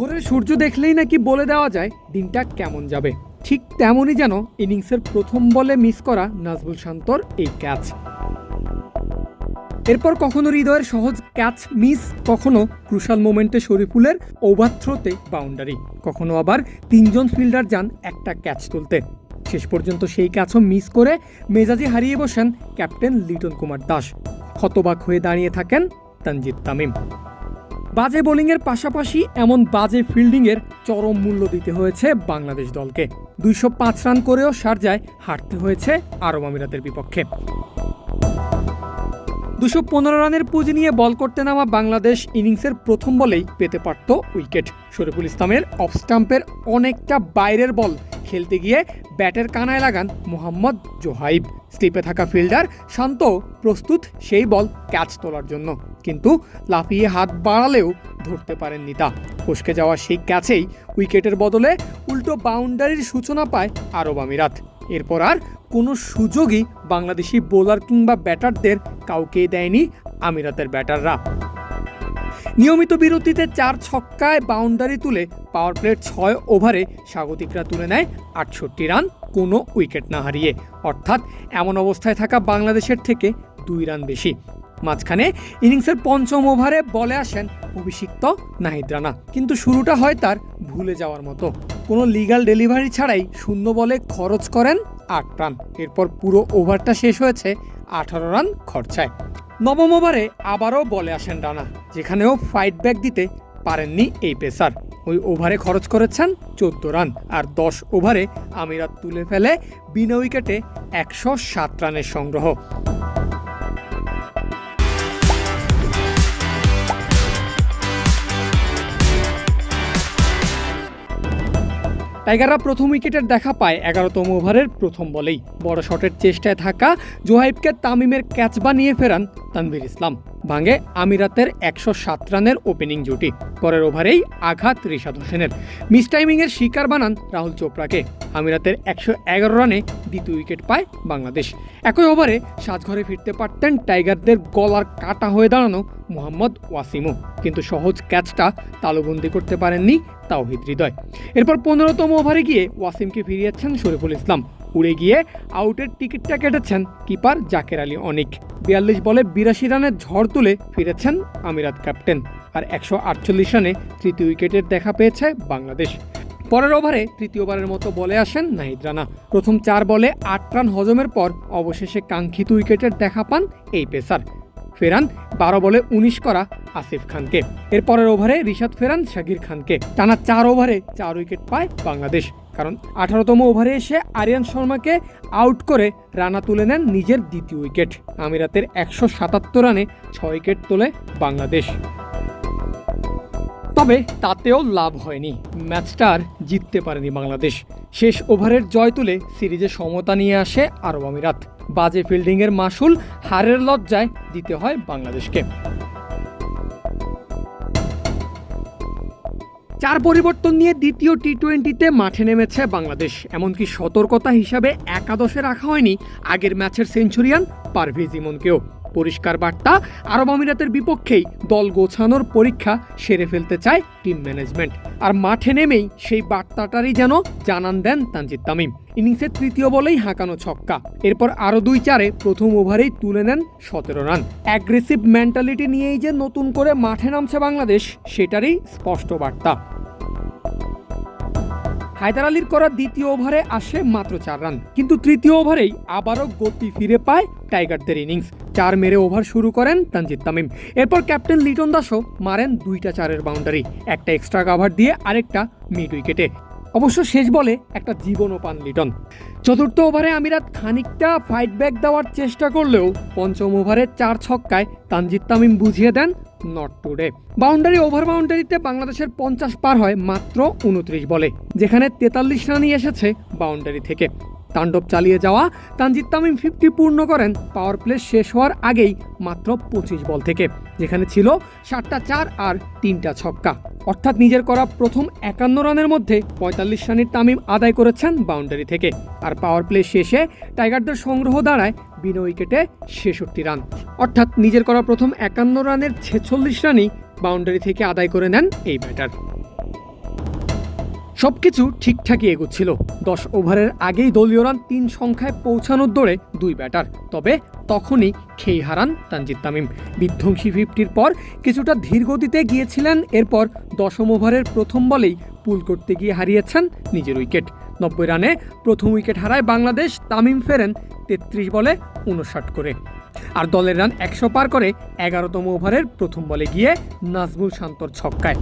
ভোরের সূর্য দেখলেই নাকি বলে দেওয়া যায়, দিনটা কেমন যাবে। ঠিক তেমনই যেন ইনিংসের প্রথম বলে মিস করা নাজবুল শান্তর এই ক্যাচ। এরপর কখনো হৃদয়ের সহজ ক্যাচ মিস, কখনো ক্রুশাল মোমেন্টে শরীফুলের ওভার থ্রোতে বাউন্ডারি, কখনো আবার তিনজন ফিল্ডার যান একটা ক্যাচ তুলতে। শেষ পর্যন্ত সেই ক্যাচও মিস করে মেজাজি হারিয়ে বসেন ক্যাপ্টেন লিটন কুমার দাস। হতবাক হয়ে দাঁড়িয়ে থাকেন তানজিদ তামিম। বাজে বোলিংয়ের পাশাপাশি এমন বাজে ফিল্ডিংয়ের চরম মূল্য দিতে হয়েছে বাংলাদেশ দলকে। দুইশো পাঁচ রান করেও সারজায় হারতে হয়েছে আরব আমিরাতের বিপক্ষে। দুশো পনেরো রানের পুঁজি নিয়ে বল করতে নামা বাংলাদেশ ইনিংসের প্রথম বলেই পেতে পারত উইকেট। শরীফুল ইসলামের অফ স্টাম্পের অনেকটা বাইরের বল খেলতে গিয়ে ব্যাটের কানায় লাগান মোহাম্মদ জোহাইব। স্লিপে থাকা ফিল্ডার শান্ত, প্রস্তুত সেই বল ক্যাচ তোলার জন্য। কিন্তু লাফিয়ে হাত বাড়ালেও ধরতে পারেননি তা। ফসকে যাওয়া সেই ক্যাচেই উইকেটের বদলে উল্টো বাউন্ডারির সূচনা পায় আরব আমিরাত। এরপর আর কোনো সুযোগই বাংলাদেশি বোলার কিংবা ব্যাটারদের কাউকেই দেয়নি আমিরাতের ব্যাটাররা। নিয়মিত বিরতিতে চার ছক্কায় বাউন্ডারি তুলে পাওয়ার প্লের ছয় ওভারে স্বাগতিকরা তুলে নেয় আটষট্টি রান, কোনো উইকেট না হারিয়ে। অর্থাৎ এমন অবস্থায় থাকা বাংলাদেশের থেকে দুই রান বেশি। মাঝখানে ইনিংসের পঞ্চম ওভারে বলে আসেন অভিষিক্ত নাহিদ রানা কিন্তু শুরুটা হয় তার ভুলে যাওয়ার মতো। কোনো লিগাল ডেলিভারি ছাড়াই শূন্য বলে খরচ করেন আট রান। এরপর পুরো ওভারটা শেষ হয়েছে আঠারো রান খরচায়। নবম ওভারে আবারও বলে আসেন রানা, যেখানেও ফাইট ব্যাক দিতে পারেননি এই পেসার। ওই ওভারে খরচ করেছেন চোদ্দ রান আর দশ ওভারে আমিরাত তুলে ফেলে বিনা উইকেটে একশো সাত রানের সংগ্রহ। টাইগাররা প্রথম উইকেটের দেখা পায় এগারোতম ওভারের প্রথম বলেই। বড় শটের চেষ্টায় থাকা জোহাইবকে তামিমের ক্যাচ বানিয়ে ফেরান তানভীর ইসলাম। ভাঙে আমিরাতের একশো সাত রানের ওপেনিং জুটি। পরের ওভারেই আঘাত রিশাদ হোসেনের। মিস টাইমিংয়ের শিকার বানান রাহুল চোপড়াকে। আমিরাতের একশো এগারো রানে দ্বিতীয় উইকেট পায় বাংলাদেশ। একই ওভারে সাজঘরে ফিরতে পারতেন টাইগারদের গলার কাটা হয়ে দাঁড়ানো মোহাম্মদ ওয়াসিমও কিন্তু সহজ ক্যাচটা তালুবন্দি করতে পারেননি তাওহিদ হৃদয়। এরপর পনেরোতম ওভারে গিয়ে ওয়াসিমকে ফিরিয়েছেন শরীফুল ইসলাম। উড়ে গিয়ে আউটের টিকিটটা কেটেছেন কিপার জাকের আলী অনিক। বিয়াল্লিশ বলে বিরাশি রানের ঝড় তুলে ফিরেছেন আমিরাত ক্যাপ্টেন। আর একশো আটচল্লিশ রানে তৃতীয় উইকেটের দেখা পেয়েছে বাংলাদেশ। পরের ওভারে তৃতীয়বারের মতো বলে আসেন নাহিদ রানা। প্রথম চার বলে আট রান হজমের পর অবশেষে কাঙ্ক্ষিত উইকেটের দেখা পান এই পেসার। ফেরান বারো বলে উনিশ করা আসিফ খানকে। এর পরের ওভারে রিশাদ ফেরান শাকির খানকে। টানা চার ওভারে চার উইকেট পায় বাংলাদেশ। কারণ আঠারোতম ওভারে এসে আরিয়ান শর্মাকে আউট করে রানা তুলে নেন নিজের দ্বিতীয় উইকেট। আমিরাতের একশো সাতাত্তর রানে ছয় উইকেট তোলে বাংলাদেশ। তবে তাতেও লাভ হয়নি। ম্যাচটা আর জিততে পারেনি বাংলাদেশ। শেষ ওভারের জয় তুলে সিরিজে সমতা নিয়ে আসে আরব আমিরাত। বাজে ফিল্ডিংয়ের মাসুল হারের লজ্জায় দিতে হয় বাংলাদেশকে। চার পরিবর্তন নিয়ে দ্বিতীয় টি টোয়েন্টিতে মাঠে নেমেছে বাংলাদেশ। এমনকি সতর্কতা হিসাবে একাদশে রাখা হয়নি আগের ম্যাচের সেঞ্চুরিয়ান পারভেজ ইমনকেও। পরিষ্কার বার্তা। আরব আমিরাতের বিপক্ষেই দল গোছানোর পরীক্ষা সেরে ফেলতে চায় টিম ম্যানেজমেন্ট। আর মাঠে নেমেই সেই বার্তাটারই যেন জানান দেন তানজিদ তামিম। ইনিংসের তৃতীয় বলেই হাঁকানো ছক্কা। এরপর আরও দুই চারে প্রথম ওভারেই তুলে নেন সতেরো রান। অ্যাগ্রেসিভ মেন্টালিটি নিয়েই যে নতুন করে মাঠে নামছে বাংলাদেশ, সেটারই স্পষ্ট বার্তা। হায়দার আলীর করা দ্বিতীয় ওভারে আসে মাত্র চার রান। কিন্তু তৃতীয় ওভারেই আবারও গতি ফিরে পায় টাইগারদের ইনিংস। চার মেরে ওভার শুরু করেন তানজিদ তামিম। এরপর ক্যাপ্টেন লিটন দাসও মারেন দুইটা চারের বাউন্ডারি। একটা এক্সট্রা কাভার দিয়ে আরেকটা মিড উইকেটে অবশ্য শেষ বলে একটা জীবনও পান লিটন। চতুর্থ ওভারে আমিরাত খানিকটা ফাইট ব্যাক দেওয়ার চেষ্টা করলেও পঞ্চম ওভারে চার ছক্কায় তানজিদ তামিম বুঝিয়ে দেন নট টুডে বাউন্ডারি, ওভার বাউন্ডারিতে বাংলাদেশের পঞ্চাশ পার হয় মাত্র উনত্রিশ বলে, যেখানে তেতাল্লিশ রানই এসেছে বাউন্ডারি থেকে। তাণ্ডব চালিয়ে যাওয়া তানজিদ তামিম ফিফটি পূর্ণ করেন, পাওয়ার প্লে শেষ হওয়ার আগেই মাত্র পঁচিশ বল থেকে, যেখানে ছিল সাতটা চার আর তিনটা ছক্কা। অর্থাৎ নিজের করা প্রথম একান্ন রানের মধ্যে পঁয়তাল্লিশ রানের তামিম আদায় করেছেন বাউন্ডারি থেকে। আর পাওয়ার প্লে শেষে টাইগারদের সংগ্রহ দাঁড়ায় বিনা উইকেটে ছেষট্টি রান। অর্থাৎ নিজের করা প্রথম একান্ন রানের ছেচল্লিশ রানই বাউন্ডারি থেকে আদায় করে নেন এই ব্যাটার। সবকিছু ঠিকঠাকই এগোচ্ছিল। দশ ওভারের আগেই দলীয় রান তিন সংখ্যায় পৌঁছানোর দৌড়ে দুই ব্যাটার। তবে তখনই খেই হারান তানজিদ তামিম। বিধ্বংসী ফিফটির পর কিছুটা ধীর গতিতে গিয়েছিলেন, এরপর দশম ওভারের প্রথম বলেই পুল করতে গিয়ে হারিয়েছেন নিজের উইকেট। নব্বই রানে প্রথম উইকেট হারায় বাংলাদেশ তামিম ফেরেন তেত্রিশ বলে উনষাট করে। আর দলের রান একশো পার করে এগারোতম ওভারের প্রথম বলে গিয়ে নাজমুল শান্তর ছক্কায়।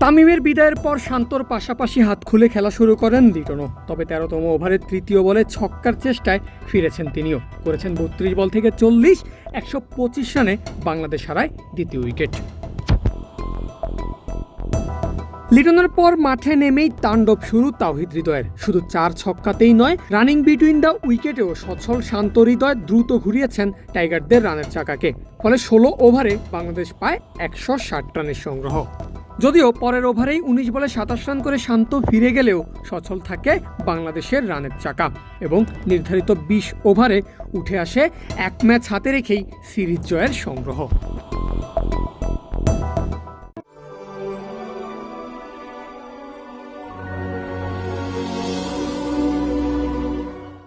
তামিমের বিদায়ের পর শান্তর পাশাপাশি হাত খুলে খেলা শুরু করেন লিটনও। তবে তেরোতম ওভারের তৃতীয় বলে ছক্কার চেষ্টায় ফিরেছেন তিনিও। করেছেন বত্রিশ বল থেকে চল্লিশ, একশো পঁচিশ রানে বাংলাদেশ হারায় দ্বিতীয় উইকেট। লিটনের পর মাঠে নেমেই তাণ্ডব শুরু তাওহিদ হৃদয়ের। শুধু চার ছক্কাতেই নয় রানিং বিটুইন দ্য উইকেটেও সচ্ছল শান্ত হৃদয় দ্রুত ঘুরিয়েছেন টাইগারদের রানের চাকাকে। ফলে ষোলো ওভারে বাংলাদেশ পায় একশো ষাট রানের সংগ্রহ। যদিও পরের ওভারেই উনিশ বলে সাতাশ রান করে শান্ত ফিরে গেলেও সচল থাকে বাংলাদেশের রানের চাকা এবং নির্ধারিত বিশ ওভারে উঠে আসে এক ম্যাচ হাতে রেখেই সিরিজ জয়ের সংগ্রহ।